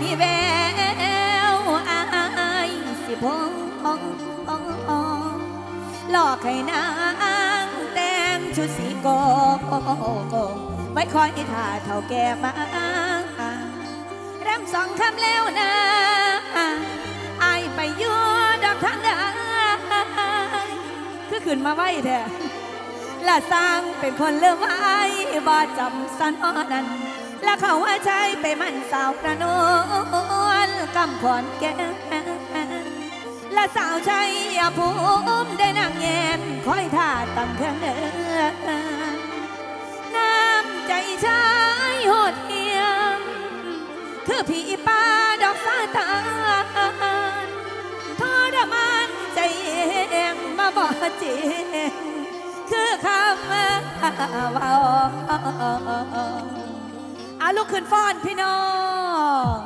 มีแววอายสิพงหลอกให้นางแต่งชุดสีโกโกไว้คอยที่าเท่าแก่มาแรำสองคำแล้วนะอายไปยู่ดอกทางใดคือขึ้นมาไว้แท้ละสร้างเป็นคนเลื่อมไว้บ่จำสันอ้อนั้น และเขาว่าใช้ไปมันสาวกระนวลกำขอนแก้วและสาวใชัยภูมิได้นั่งแงนคอยท่าตั้งเพื่อนเดินน้ำใจชายหดเหี้ยมคือผีป่าดอกซาตานทรมานใจเองมาบอกจริงคือคำว่า อาลูกคืนฟ้อนพี่น้อง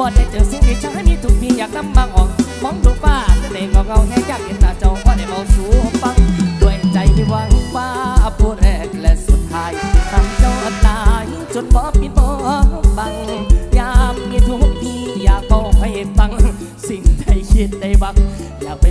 บ่ได้เจอสิ่งที่ฉันให้มีทุกทีอยากทำบางอ่องมองดูฟ้าแต่ในเงาเงาแห้งยากเห็นตาเจ้าว่ได้เมาสู่ฟัง ด้วยใจหวังว่าผู้แรกและสุดท้ายทำเจ้าตายจนบ่ปิดบ่บัง ยามมีทุกทีอยากบอกให้ฟัง สิ่งใดคิดได้บังอยากไป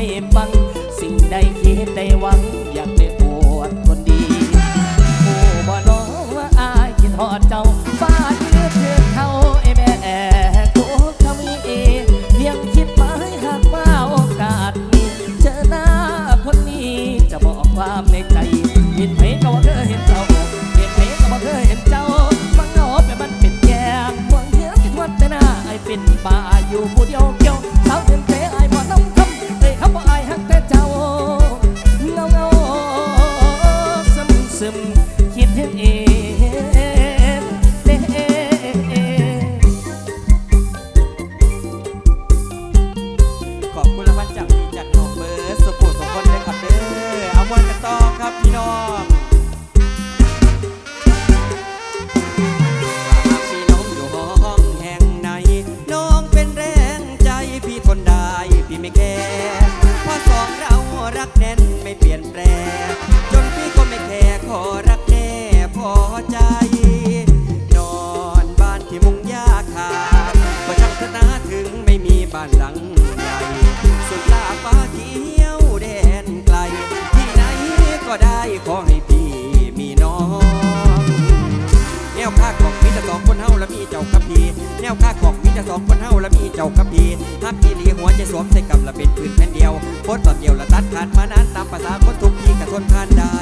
ให้บัง สิ่งใดคิดใดหวังึมคิดถึงเอง วค่าของมีแต่สองคนเท่าและมีเจ้ากับพีทักที่หลีหัวใจสวมใส่กับละเป็นพื้นแผ่นเดียวโคตรต่อเดียวละตัดขาดมานานตามภาษาคนทุกที่กระทนผ่านได้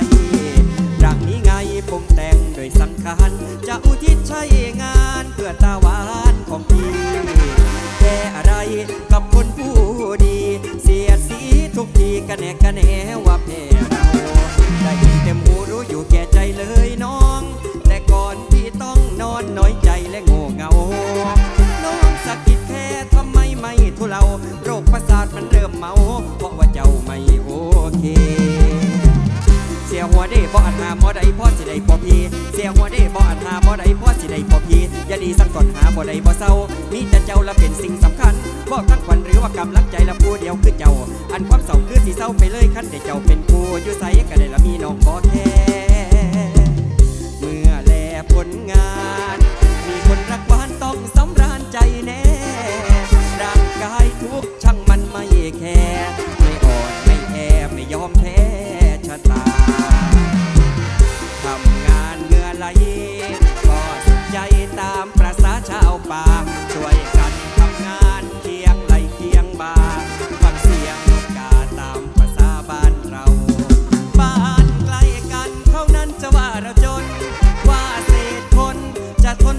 ดังนี้ไงผงแต่งโดยสังขารจะอุทิศใช้งานเพื่อตาหวานของพี่แต่อะไรกับคนผู้ดี เสียสีทุกทีกันแน่กันแนว่าแพ้ ยวัวได้บ่อันหาบ่ได้บ่สิได้บ่พีอย่าดีสังสอนหาบ่ได้บ่เศร้ามีแต่เจ้าละเป็นสิ่งสำคัญบอกทั้งขวัญหรือว่ากำลังใจละผู้เดียวคือเจ้า อันความเศร้าคือสิเศร้าไปเลยคันแต่เจ้าเป็นผู้อยู่ไสก็ได้ละมีน้อง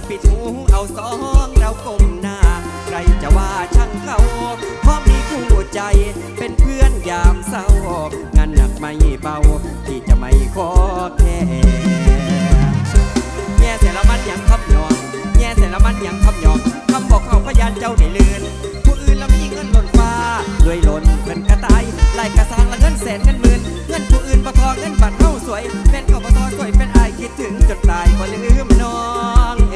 ปิดหูเอาสองเราก้มหน้า ใครจะว่าช่างเขาเพราะมีคู่ใจเป็นเพื่อนยามเศร้างานหนักไม่เบา ที่จะไม่ขอแค่แย่เสร็จแล้วมันยังคำยองแย่เสร็จแล้วมันยังคำยองคำบอกเขาพยานเจ้าได้ลืนผู้อื่นเราวมีเงินหล่นฟ้าด้วยหล่นเงินกระต่ายลายกระสางละเงินแสนเงินหมื่นเงินผู้อื่นประทองเงินบัตรเข้าสวยเป็นเขาประทองสวยเป็นอายคิดถึงจนตายบ่ลืมน้อง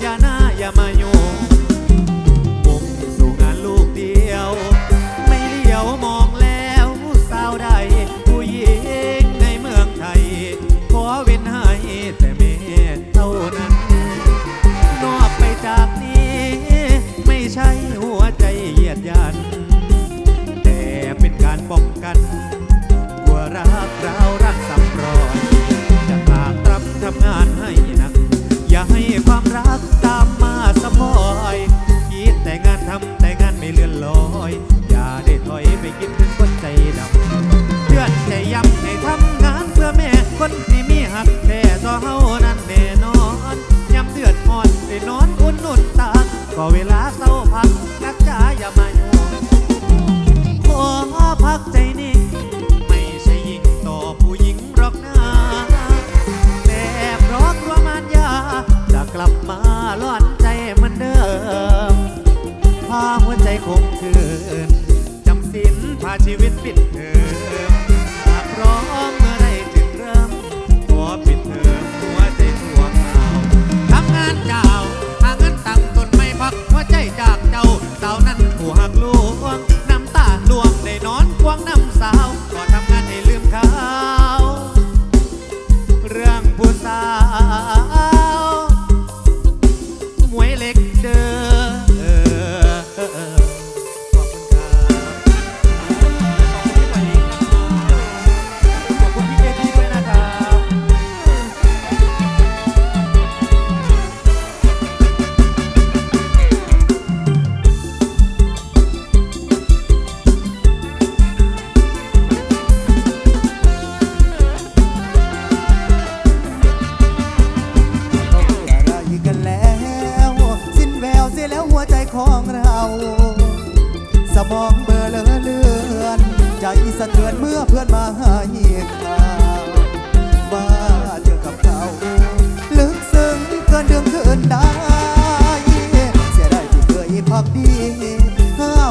ya nada. it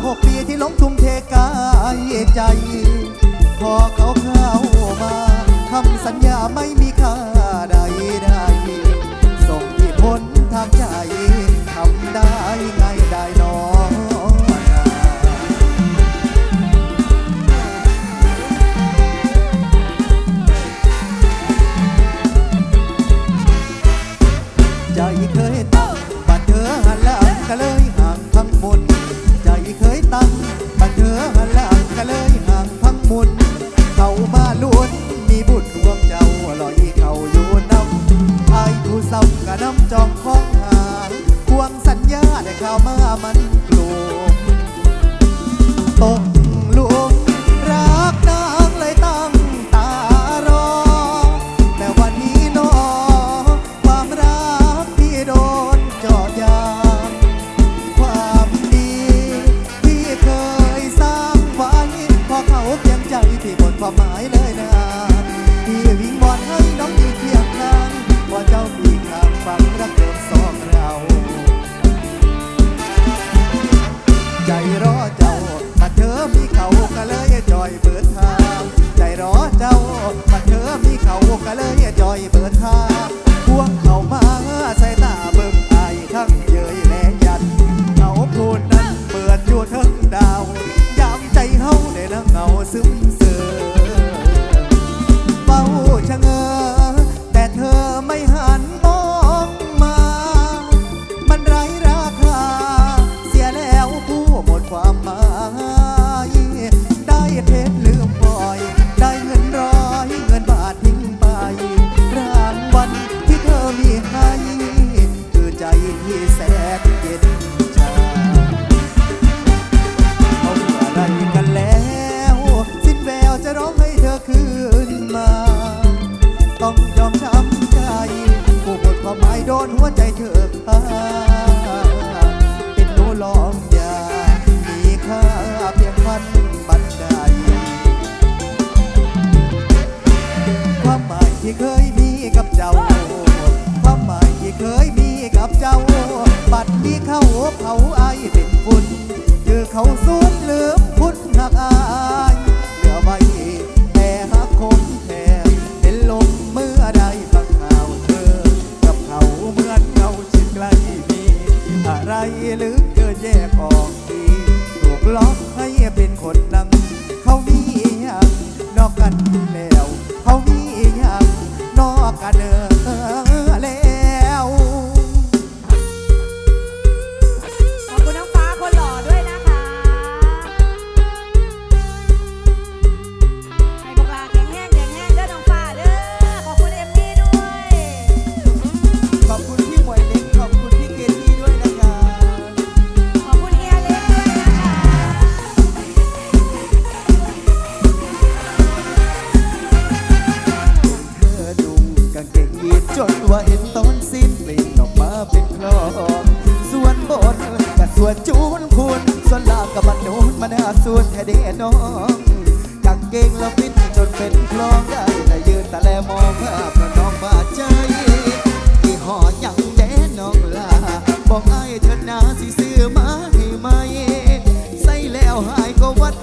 หกปีที่ลงทุ่มเทกายใจ พอเขาเข้ามาคำสัญญาไม่มีค่าใดใดส่งที่พ้นทางใจทำได้ love. วจูนพูนสวนลามกับมันนูนมันหาส่วนแท้เด้น้องกังเกงแล้วปิดจนเป็นคลองได้แต่ยืนแต่แลมองภาพน้องบาดใจที่ห่อยังแจ้น้องลาบอกไอ้เธอนาสิซื้อมาให้ไหมใส่แล้วหายก็วัด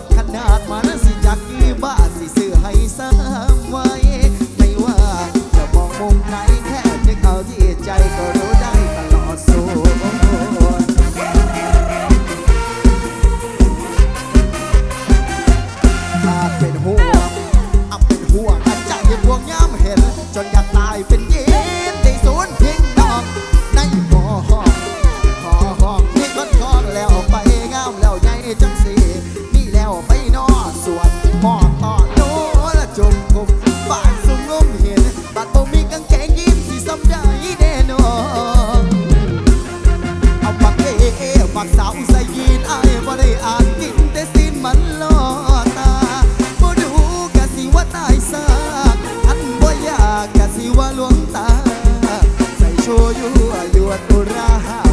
กะสิว่ลวงตา ใส่โชยุอายวดตุราหา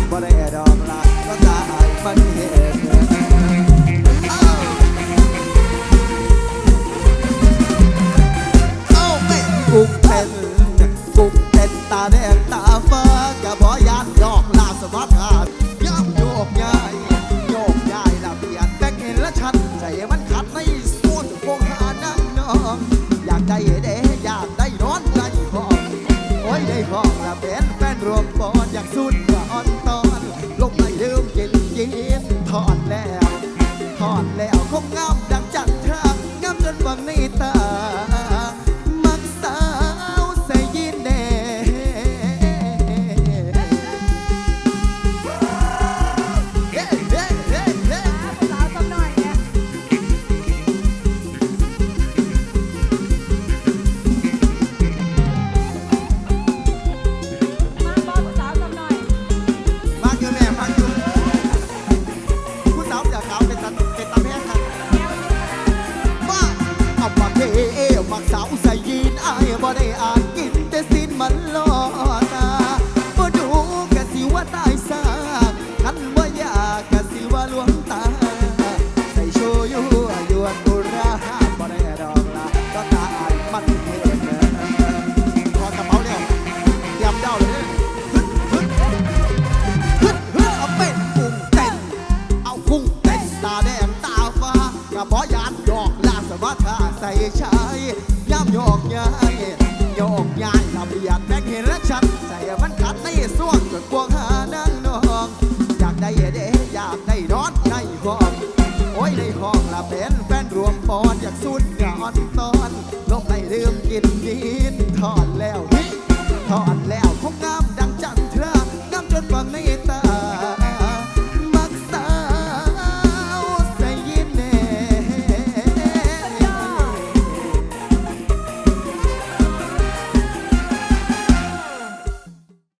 ยายโยกย้ายระเบียดแบ่งเห็นและฉันใส่มันขัดในส่วงจนกวงหา